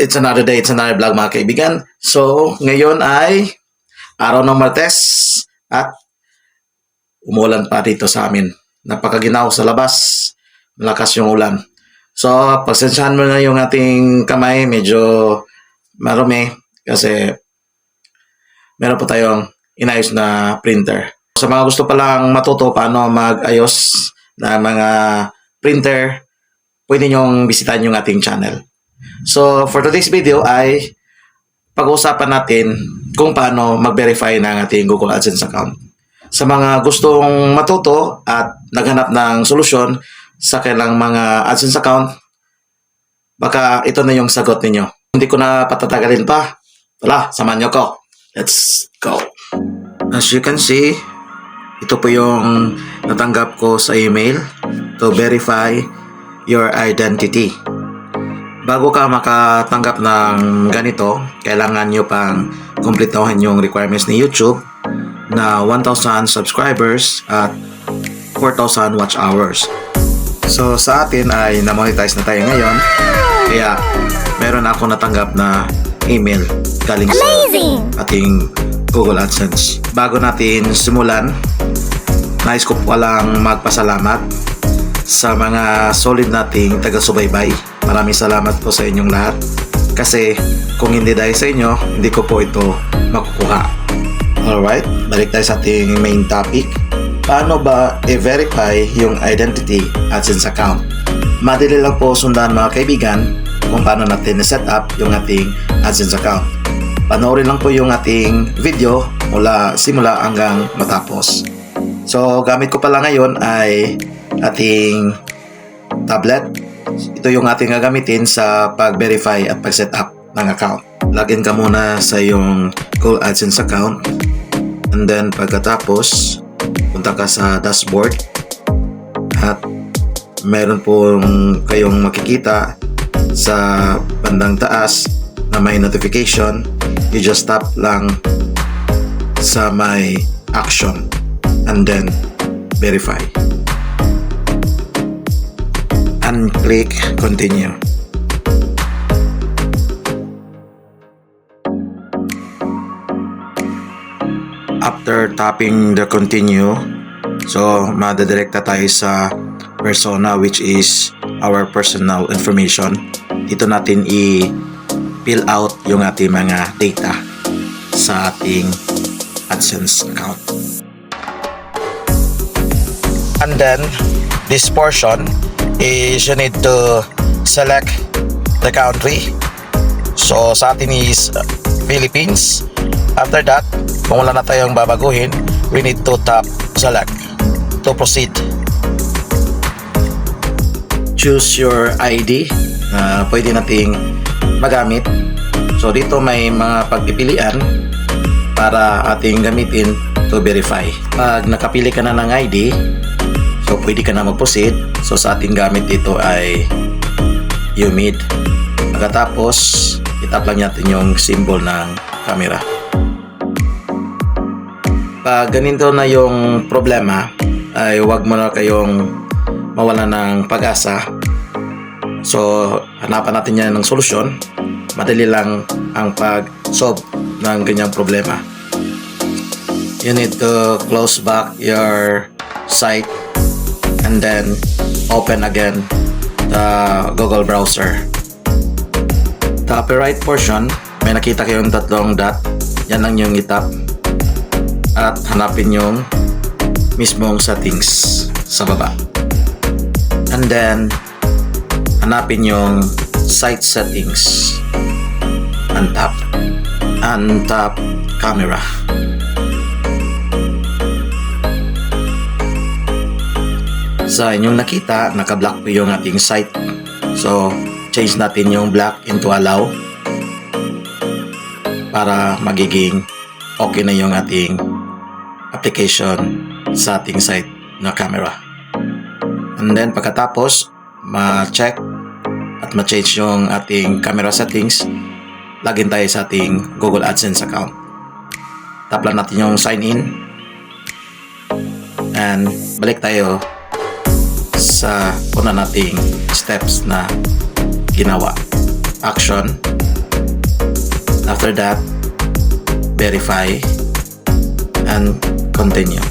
It's another day, it's another vlog mga kaibigan. So, ngayon ay araw ng Martes at umulan pa dito sa amin. Napakaginaw sa labas. Malakas yung ulan. So, pasensyahan mo na yung ating kamay. Medyo marumi kasi meron po tayong inayos na printer. Sa mga gusto palang matuto paano mag-ayos na mga printer, pwede nyong bisitahin yung ating channel. So, for today's video ay pag-uusapan natin kung paano mag-verify ng ating Google AdSense account. Sa mga gustong matuto at naghanap ng solusyon sa kailang mga AdSense account, baka ito na yung sagot ninyo. Hindi ko na patatagalin pa. Wala, samahan nyo ko. Let's go. As you can see, ito po yung natanggap ko sa email to verify your identity. Bago ka makatanggap ng ganito, kailangan nyo pang kumpletohin yung requirements ni YouTube na 1,000 subscribers at 4,000 watch hours. So sa atin ay na-monetize na tayo ngayon. Kaya meron ako natanggap na email galing sa ating Google AdSense. Bago natin simulan, nais ko po lang magpasalamat sa mga solid nating taga-subaybay. Maraming salamat po sa inyong lahat. Kasi kung hindi dahil sa inyo, hindi ko po ito makukuha. Alright, balik tayo sa ating main topic. Paano ba i-verify yung identity AdSense account? Madali lang po sundan mga kaibigan kung paano natin set up yung ating AdSense account. Panoorin lang po yung ating video mula simula hanggang matapos. So, gamit ko pala ngayon ay ating tablet. Ito yung ating gagamitin sa pag-verify at pag-set up ng account. Login ka muna sa yung Google AdSense account. And then, pagkatapos, punta ka sa dashboard. At meron po kayong makikita sa bandang taas na may notification. You just tap lang sa may action and then verify and click continue. After tapping the continue so madadirekta tayo sa persona which is our personal information. Dito natin i fill out yung ating mga data sa ating AdSense account. And then this portion is you need to select the country. So sa atin is uh, Philippines. After that kung wala na tayong babaguhin we need to tap select to proceed. Choose your ID na pwede nating magamit. So dito may mga pagpipilian para ating gamitin to verify. Pag nakapili ka na ng ID So, pwede ka na mag-proceed. So, sa ating gamit dito ay humid. Pagkatapos, itap lang natin yung symbol ng camera. Pag ganito na yung problema, ay huwag mo na kayong mawala ng pag-asa. So, hanapan natin yan ng solusyon. Madali lang ang pag-solve ng ganyang problema. You need to close back your site and then open again the Google browser. The upper right portion, may nakita kayong tatlong dot. Yan lang yung itap. At hanapin yung mismong settings sa baba. And then, hanapin yung site settings. Untap. Untap camera. Sa inyong nakita, naka-black po yung ating site. So, change natin yung black into allow para magiging okay na yung ating application sa ating site na camera. And then, pagkatapos, ma-check at ma-change yung ating camera settings, login tayo sa ating Google AdSense account. Tap lang natin yung sign in and balik tayo sa una nating steps na ginawa. Action, After that, verify and continue.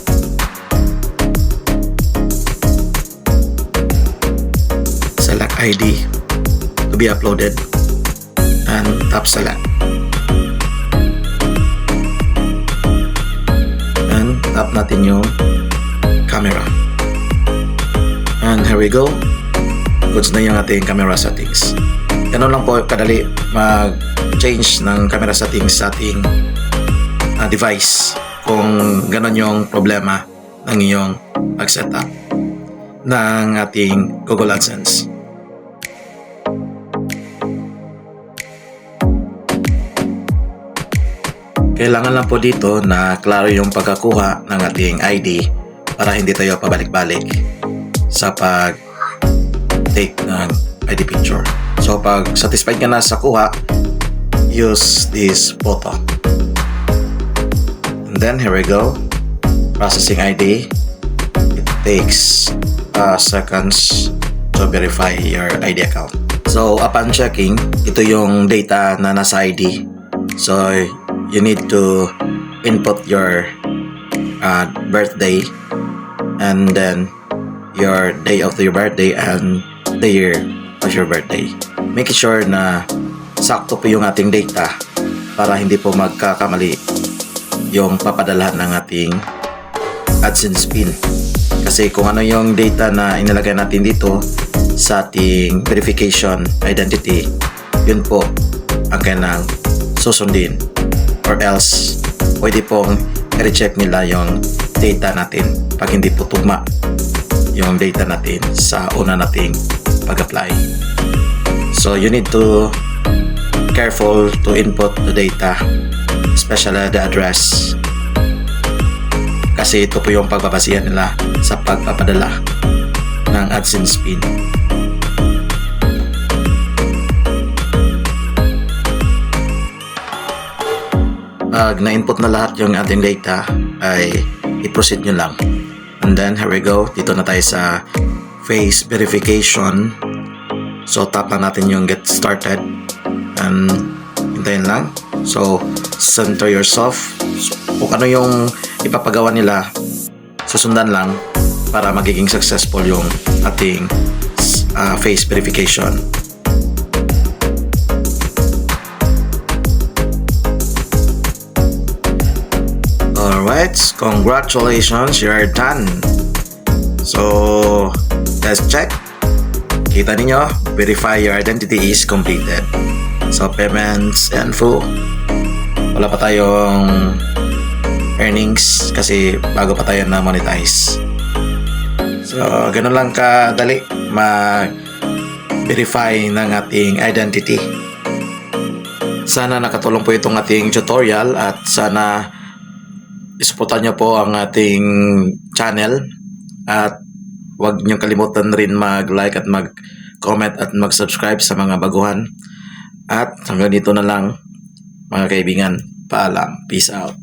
Select ID to be uploaded and tap select. And tap natin yung camera. And here we go. Goods na yung ating camera settings. Ganun lang po kadali mag-change ng camera settings sa ating ah, device kung ganun yung problema ng iyong pag-setup ng ating Google AdSense. Kailangan lang po dito na klaro yung pagkakuha ng ating ID para hindi tayo pabalik-balik sa pag take ng ID picture. So pag satisfied ka na sa kuha, use this photo. And then here we go. Processing ID. It takes uh, seconds to verify your ID account. So upon checking, ito yung data na nasa ID. So you need to input your uh, birthday and then your day of your birthday and the year of your birthday. Make sure na sakto po yung ating data para hindi po magkakamali yung papadalahan ng ating AdSense pin. Kasi kung ano yung data na inilagay natin dito sa ating verification identity, yun po ang kailangang susundin or else pwede pong i-recheck nila yung data natin pag hindi po tugma yung data natin sa una nating pag-apply. So you need to careful to input the data, especially the address. Kasi ito po yung pagbabasihan nila sa pagpapadala ng AdSense pin. Pag na-input na lahat yung ating data, ay i-proceed nyo lang. And then, here we go. Dito na tayo sa face verification. So, tap lang natin yung get started. And, hintayin lang. So, center yourself. Kung ano yung ipapagawa nila, susundan lang para magiging successful yung ating uh, face verification. Alright, congratulations, you're done. So, let's check. Kita ninyo, verify your identity is completed. So, payments and full. Wala pa tayong earnings kasi bago pa tayo na monetize. So, ganun lang kadali mag-verify ng ating identity. Sana nakatulong po itong ating tutorial at sana isuportan niyo po ang ating channel at huwag niyo kalimutan rin mag-like at mag-comment at mag-subscribe sa mga baguhan. At hanggang dito na lang mga kaibigan. Paalam. Peace out.